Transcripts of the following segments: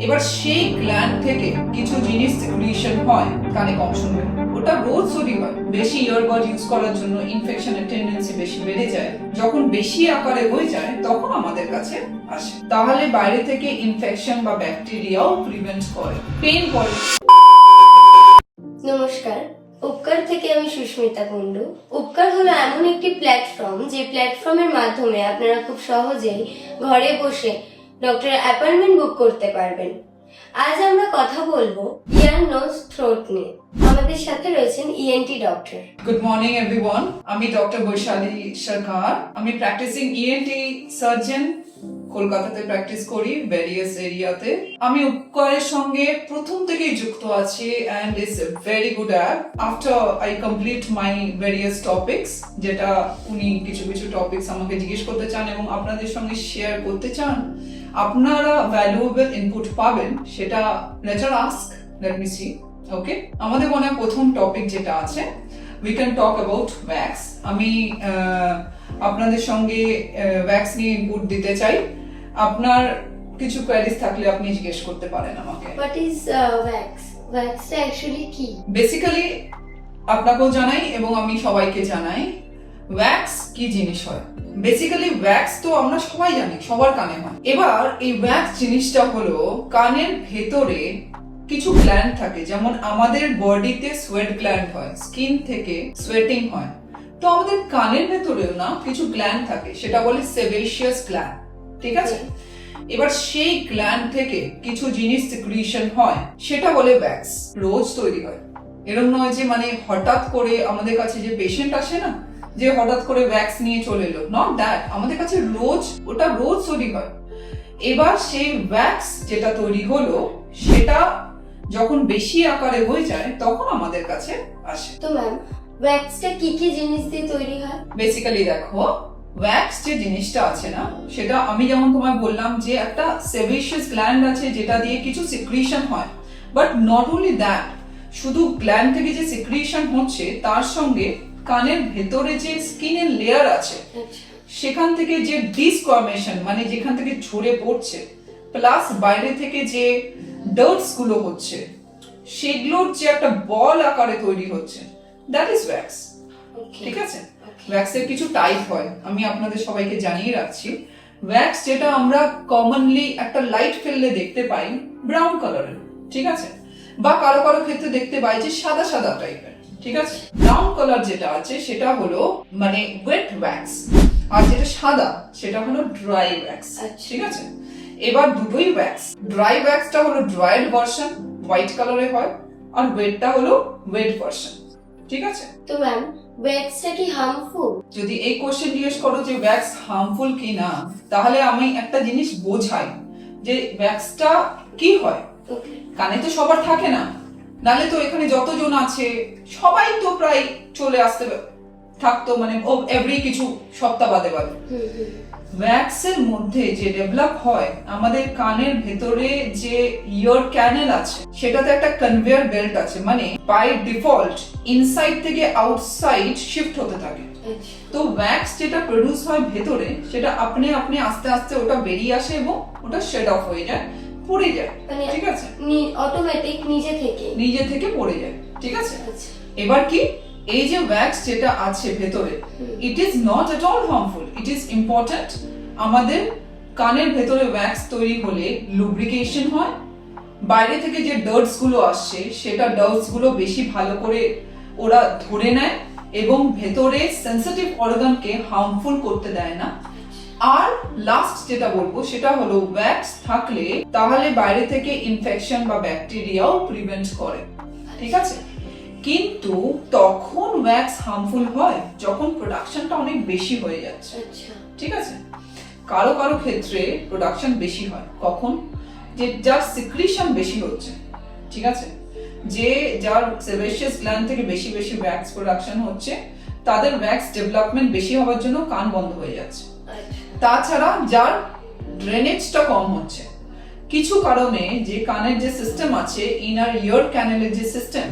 এবার সেই গ্ল্যান্ড থেকে কিছু জিনিস সিক্রিয়েশন হয়, কানে কম শুনবে। ওটা রোজ যদি হয়, বেশি ইয়ারবাড ইউজ করার জন্য ইনফেকশনের টেন্ডেন্সি বেশি বেড়ে যায়। যখন বেশি আকারে হয়ে যায়, তখন আমাদের কাছে আসে। তাহলে বাইরে থেকে ইনফেকশন বা ব্যাকটেরিয়াও প্রিভেন্ট করে। পেন করে। নমস্কার, উপকার থেকে আমি সুস্মিতা কুণ্ডু। উপকার হলো এমন একটি প্ল্যাটফর্ম যে প্ল্যাটফর্মের মাধ্যমে আপনারা খুব সহজেই ঘরে বসে ডক্টরের অ্যাপয়েন্টমেন্ট বুক করতে পারবেন। আজ আমরা কথা বলব ইয়ার নোজ থ্রোট নিয়ে। আমাদের সাথে রয়েছেন E ENT doctor. Good morning everyone আমি ডক্টর বৈশালী সরকার। আমি প্র্যাকটিসিং ইএনটি সার্জন কলকাতাতে প্র্যাকটিস করি ভেরিয়াস এরিয়াতে আমি উপকারের সঙ্গে প্রথম থেকেই যুক্ত আছি and it's very good app after I complete my various topics যেটা উনি কিছু কিছু টপিকস আমাকে জিজ্ঞেস করতে চান এবং আপনাদের সঙ্গে শেয়ার করতে চান, আপনারা ভ্যালুয়েবল ইনপুট পাবেন। সেটা later ask let me see okay আমাদের মনে প্রথম টপিক যেটা আছে we can talk about wax আমি আপনাদের সঙ্গে ভ্যাক্স নিয়ে ইনপুট দিতে চাই। আপনার কিছু কোয়ারিজ থাকলে আপনি জিজ্ঞেস করতে পারেন আমাকে। হোয়াট ইজ ভ্যাক্স ভ্যাক্সটা অ্যাকচুয়ালি কি? বেসিক্যালি আপনাকেও জানাই এবং আমি সবাইকে জানাই ওয়্যাক্স কি জিনিস হয়? বেসিক্যালি ওয়্যাক্স তো আমরা সবাই জানি সবার কানে হয়। এবার এই ওয়্যাক্স জিনিসটা হলো কানের ভেতরে কিছু গ্ল্যান্ড থাকে যেমন আমাদের বডিতে সোয়েট গ্ল্যান্ড হয় স্কিন থেকে সোয়েটিং হয়। তো আমাদের কানের ভেতরেও না কিছু গ্ল্যান্ড থাকে সেটা বলে সেবেশিয়াস গ্ল্যান্ড ঠিক আছে? এবার সেই গ্ল্যান্ড থেকে কিছু জিনিস সিক্রিয়েশন হয় সেটা বলে ভ্যাক্স রোজ তৈরি হয়। এরকম নয় যে মানে হঠাৎ করে আমাদের কাছে যে পেশেন্ট আসে না যে হঠাৎ করে ভ্যাক্স নিয়ে চলে এলো। নট দ্যাট আমাদের কাছে রোজ ওটা রোজ তৈরি হয়। এবার সেই ভ্যাক্স যেটা তৈরি হলো সেটা যখন বেশি আকারে হয়ে যায় তখন আমাদের কাছে আসে। তো ম্যাম ভ্যাক্সটা কি কি জিনিস দিয়ে তৈরি হয়? বেসিক্যালি দেখো ওয়্যাক্স যে জিনিসটা আছে না সেটা আমি যেমন তোমায় বললাম যে একটা সেভিশিয়াস গ্ল্যান্ড আছে যেটা দিয়ে কিছু সিক্রিয়েশন হয়। বাট নট অনলি দ্যাট শুধু গ্ল্যান্ড থেকে যে সিক্রিয়েশন হচ্ছে তার সঙ্গে কানের ভেতরে যে স্কিনের লেয়ার আছে আচ্ছা। সেখান থেকে যে ডিসকোয়ামেশন মানে যেখান থেকে ঝরে পড়ছে প্লাস বাইরে থেকে যে ডার্টসগুলো হচ্ছে সেগুলোর যে একটা বল আকারে তৈরি হচ্ছে দ্যাট ইজ ওয়্যাক্স ঠিক আছে? ওয়্যাক্সের কিছু টাইপ হয় আমি আপনাদের সবাইকে জানিয়ে রাখছি। ওয়্যাক্স যেটা আমরা কমনলি একটা লাইট ফেললে দেখতে পাই ব্রাউন কালারের ঠিক আছে? বা কারও কারও ক্ষেত্রে দেখতে পাই যে সাদা সাদা টাইপের ঠিক আছে? ব্রাউন কালার যেটা আছে সেটা হলো মানে ওয়েট ওয়্যাক্স আর যেটা সাদা সেটা হলো ড্রাই ওয়্যাক্স আচ্ছা। ঠিক আছে? এবার দুটোই ওয়্যাক্স ড্রাই ওয়্যাক্সটা হলো ড্রাইড ভার্সন হোয়াইট কালারে হয় আর ওয়েটটা হলো ওয়েট ভার্সন ঠিক আছে? তো ম্যাম ভ্যাক্সটা কি হার্মফুল যদি এই কোশ্চেন জিজ্ঞেস করো যে ওয়্যাক্স হার্মফুল কি না তাহলে আমি একটা জিনিস বোঝাই যে ওয়্যাক্সটা কি হয়? কানে তো সবার থাকে না। নালে তো এখানে যতজন আছে সবাই তো প্রায় চলে আসতে থাকতো মানে ও এভরি কিছু সপ্তাহ বাদে বাদে। হুম মধ্যে যে ডেভেলপ হয় আমাদের কানের ভেতরে যে ইয়ার ক্যানেল আছে সেটাতে একটা কনভেয়ার বেল্ট আছে মানে বাই ডিফল্ট ইনসাইড থেকে আউটসাইড শিফট হতে থাকে। তো ওয়্যাক্স যেটা প্রডিউস হয় ভেতরে সেটা আপনি আপনি আস্তে আস্তে ওটা বেরিয়ে আসে এবং ওটা শেড অফ হয়ে যায় পড়ে যায় মানে ঠিক আছে? অটোমেটিক নিজে থেকে। নিজে থেকে পড়ে যায় ঠিক আছে? আচ্ছা। এবার কি? এই যে ওয়্যাক্স যেটা আছে ভেতরে it is not at all harmful it is important আমাদের কানের ভেতরে ওয়্যাক্স তৈরি হলে লুব্রিকেশন হয়। বাইরে থেকে যে ডার্টসগুলো আসছে সেটা ডার্টসগুলো বেশি ভালো করে ওরা ধরে নেয় এবং ভেতরে সেন্সিটিভ অর্গানকে হার্মফুল করতে দেয় না। আর লাস্ট যেটা বলব সেটা হলো ওয়্যাক্স থাকলে তাহলে বাইরে থেকে ইনফেকশন বা ব্যাকটেরিয়াও প্রিভেন্ট করে। ঠিক আছে? কিন্তু তখন ওয়্যাক্স হার্মফুল হয় যখন প্রোডাকশনটা অনেক বেশি হয়ে যাচ্ছে। আচ্ছা। ঠিক আছে? কারও কারও ক্ষেত্রে প্রোডাকশন বেশি হয়। কখন? যে যার সিক্রিশন বেশি হচ্ছে। ঠিক আছে? যে যার সেবেশিয়াস গ্ল্যান্ড থেকে বেশি বেশি ওয়্যাক্স প্রোডাকশন হচ্ছে তাদের ওয়্যাক্স ডেভেলপমেন্ট বেশি হওয়ার জন্য কান বন্ধ হয়ে যাচ্ছে। আচ্ছা। তাছাড়া যার ড্রেনেজটা কম হচ্ছে। কিছু কারণে যে কানের যে সিস্টেম আছে ইনার ইয়ার ক্যানেলের যে সিস্টেম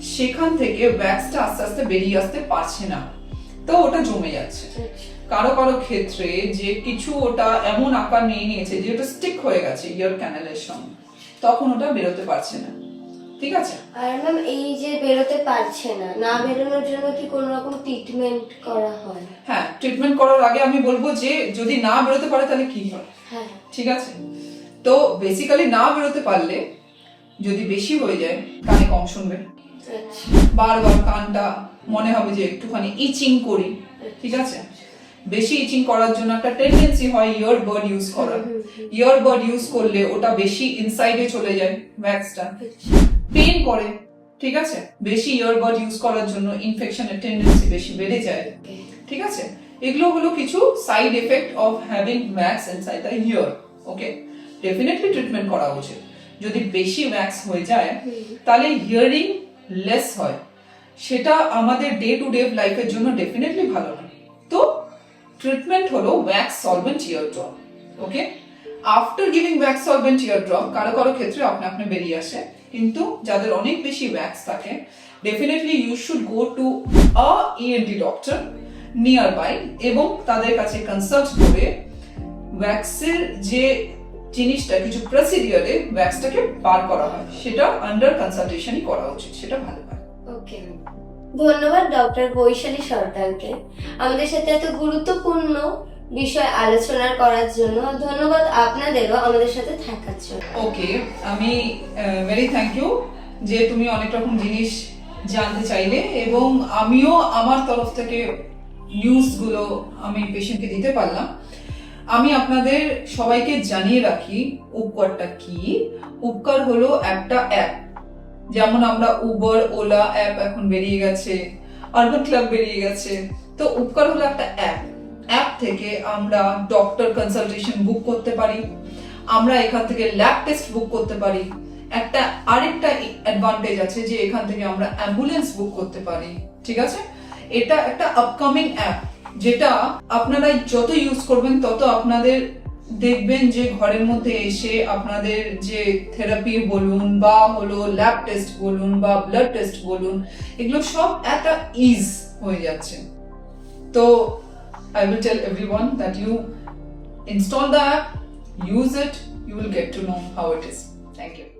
সেখান থেকে ওয়্যাক্সটা আস্তে আস্তে বেরিয়ে আসতে পারছে না। তো ওটা জমে যাচ্ছে। আচ্ছা। কারও কারও ক্ষেত্রে যে কিছু ওটা এমন আকার নিয়ে নিয়েছে যে ওটা স্টিক হয়ে গেছে ইয়ার ক্যানেলের সঙ্গে। তখন ওটা বেরোতে পারছে না। ঠিক আছে? আর ম্যাম এই যে বেরোতে পারছে না না বেরোনোর জন্য কি কোনো রকম ট্রিটমেন্ট করা হয়? হ্যাঁ ট্রিটমেন্ট করার আগে আমি বলব যে যদি না বেরোতে পারে তাহলে কি হয়? হ্যাঁ। ঠিক আছে? তো বেসিক্যালি না বেরোতে পারলে যদি বেশি হয়ে যায় কানে কম শুনবে বারবার কানটা মনে হবে যে একটুখানি ইচিং করি ঠিক আছে? বেশি ইচিং করার জন্য একটা টেন্ডেন্সি হয় ইয়ার বার্ড ইউজ করার। ইয়ার বার্ড ইউজ করলে ওটা বেশি ইনসাইডে চলে যায় ভ্যাক্সটা পেন করে ঠিক আছে? বেশি ইয়ারবাড ইউজ করার জন্য ইনফেকশনের টেন্ডেন্সি বেশি বেড়ে যায়। ঠিক আছে? এগুলো হলো কিছু side effect of having wax inside the ear okay definitely treatment করা উচিত। যদি বেশি ম্যাক্স হয়ে যায় তাহলে হিয়ারিং লেস হয়। সেটা আমাদের ডে টু ডে লাইফের জন্য ডেফিনেটলি ভালো না। তো ট্রিটমেন্ট হলো wax solvent ear drop okay after giving wax solvent ear drop কারও কারও ক্ষেত্রে আপনি আপনি বেরিয়ে আসে। কিন্তু যাদের অনেক বেশি ওয়্যাক্স থাকে definitely you should go to a ENT doctor nearby এবং তাদের কাছে কনসাল্ট করে ওয়্যাক্সের যে জিনিসটা কিছু প্রসিডিওরে ওয়্যাক্সটাকে বার করা হয়। সেটা আন্ডার কনসালটেশনই করা উচিত সেটা ভালো হয়। ওকে ধন্যবাদ ডক্টর বৈশালী সরকারকে। আমাদের সাথে এত গুরুত্বপূর্ণ বিষয় আলোচনা করার জন্য ধন্যবাদ আপনাদেরও আমাদের সাথে থাকার জন্য। ওকে আমি ভেরি থ্যাংক ইউ যে তুমি অনেক রকম জিনিস জানতে চাইলে এবং আমিও আমার তরফ থেকে নিউজগুলো আমি পেশেন্টকে দিতে পারলাম। আমি আপনাদের সবাইকে জানিয়ে রাখি, উপকারটা কি? উপকার হলো একটা অ্যাপ যেমন আমরা উবার ওলা অ্যাপ এখন বেরিয়ে গেছে আরবান ক্লাব বেরিয়ে গেছে। তো উপকার হলো একটা অ্যাপ অ্যাপ থেকে আমরা ডক্টর কনসালটেশন বুক করতে পারি। আমরা এখান থেকে ল্যাব টেস্ট বুক করতে পারি। একটা, আরেকটা অ্যাডভান্টেজ আছে যে এখান থেকে আমরা অ্যাম্বুলেন্স বুক করতে পারি। ঠিক আছে? এটা একটা আপকামিং অ্যাপ যেটা আপনারা যত ইউজ করবেন তত আপনাদের দেখবেন যে ঘরের মধ্যে এসে আপনাদের যে থেরাপি বলুন বা হলো ল্যাব টেস্ট বলুন বা ব্লাড টেস্ট বলুন এগুলো সব একটা ইজ হয়ে যাচ্ছে তো I will tell everyone that you install the app, use it, you will get to know how it is. Thank you.